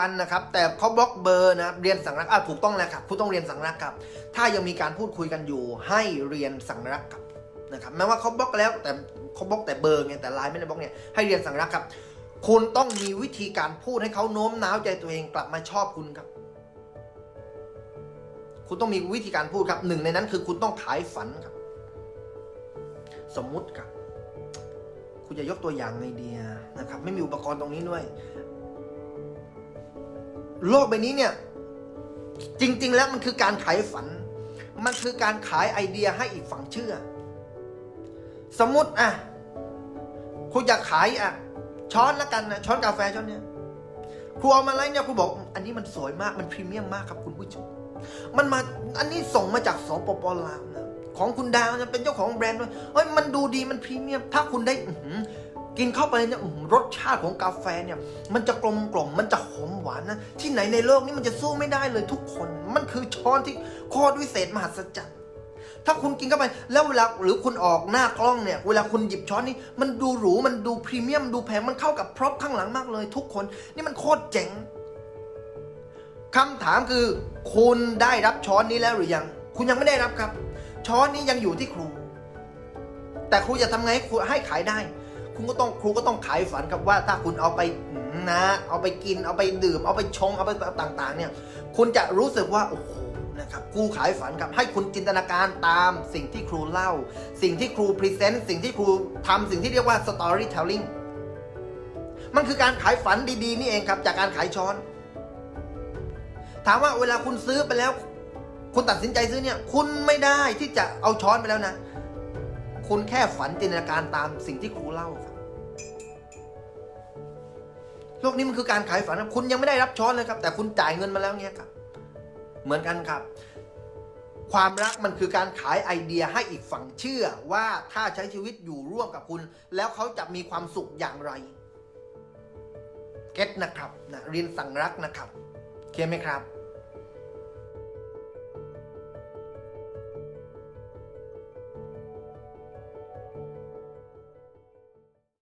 วันนะครับแต่เขาบล็อกเบอร์นะเรียนสังรักอะถูกต้องแล้วครับคุณต้องเรียนสังรักครับ ถ้ายังมีการพูดคุยกันอยู่ให้เรียนสังรักครับนะครับแม้ว่าเขาบล็อกแล้วแต่เขาบล็อกแต่เบอร์ไงแต่ไลน์ไม่ได้บล็อกเนี่ยให้เรียนสังรักครับ คุณต้องมีวิธีการพูดให้เขาโน้มน้าวใจตัวเองกลับมาชอบคุณครับ คุณต้องมีวิธีการพูดครับหนึ่งในนั้นคือคุณต้องขายฝันครับ สมมุติครับคุณจะยกตัวอย่างไงเดียนะครับ ไม่มีอุปกรณ์ตรงนี้ด้วย โลกใบนี้เนี่ย จริง ๆ แล้วมันคือการขายฝัน มันคือการขายไอเดียให้อีกฝั่งเชื่อ สมมติอะคุณอยากขายอะ ช้อนละกันนะช้อนกาแฟช้อนเนี้ยครูเอามาไล่เนี่ยครูบอก อันนี้มันสวยมากมันพรีเมียมมากครับคุณผู้ชมมันมาอันนี้ส่งมาจากสปปลาวนะของคุณดาวนะเป็นเจ้าของแบรนด์ด้วยเฮ้ยมันดูดีมันพรีเมียม ถ้าคุณได้อื กินเข้าไปเนี่ยรสชาติของกาแฟเนี่ย มันจะกลมกล่อมมันจะหอมหวานนะ ที่ไหนในโลกนี้มันจะสู้ไม่ได้เลยทุกคน มันคือช้อนที่โคตรวิเศษมหัศจรรย์ถ้าคุณกินเข้าไปแล้วเวลาหรือคุณออกหน้ากล้องเนี่ย เวลาคุณหยิบช้อนนี้ มันดูหรูมันดูพรีเมียมดูแพงมันเข้ากับพร็อพข้างหลังมากเลย ทุกคนนี่มันโคตรเจ๋งคำถามคือ คุณได้รับช้อนนี้แล้วหรือยัง คุณยังไม่ได้รับครับ ช้อนนี้ยังอยู่ที่ครู แต่ครูจะทำไงให้ให้ขายได้ คุณก็ต้องครูก็ต้องขายฝันครับว่าถ้าคุณเอาไปนะ เอาไปกินเอาไปดื่ม เอาไปชงเอาไปต่างๆ เนี่ยคุณจะรู้สึกว่าโอ้โหนะครับครูขายฝันครับให้คุณจินตนาการตามสิ่งที่ครูเล่า สิ่งที่ครูพรีเซนต์สิ่งที่ครูทำสิ่งที่เรียกว่า storytelling มันคือการขายฝันดีๆ นี่เองครับ จากการขายช้อน ถามว่าเวลาคุณซื้อไปแล้ว คุณตัดสินใจซื้อเนี่ย คุณไม่ได้ที่จะเอาช้อนไปแล้วนะ คุณแค่ฝันจินตนาการตามสิ่งที่ครูเล่าครับโลกนี้มันคือการขายฝันครับคุณยังไม่ได้รับช้อนเลยครับ แต่คุณจ่ายเงินมาแล้วเนี่ยครับ เหมือนกันครับ ความรักมันคือการขายไอเดียให้อีกฝั่งเชื่อว่าถ้าใช้ชีวิตอยู่ร่วมกับคุณ แล้วเขาจะมีความสุขอย่างไรเก็ตนะครับนะเรียนสั่งรักนะครับเคลียร์ไหมครับ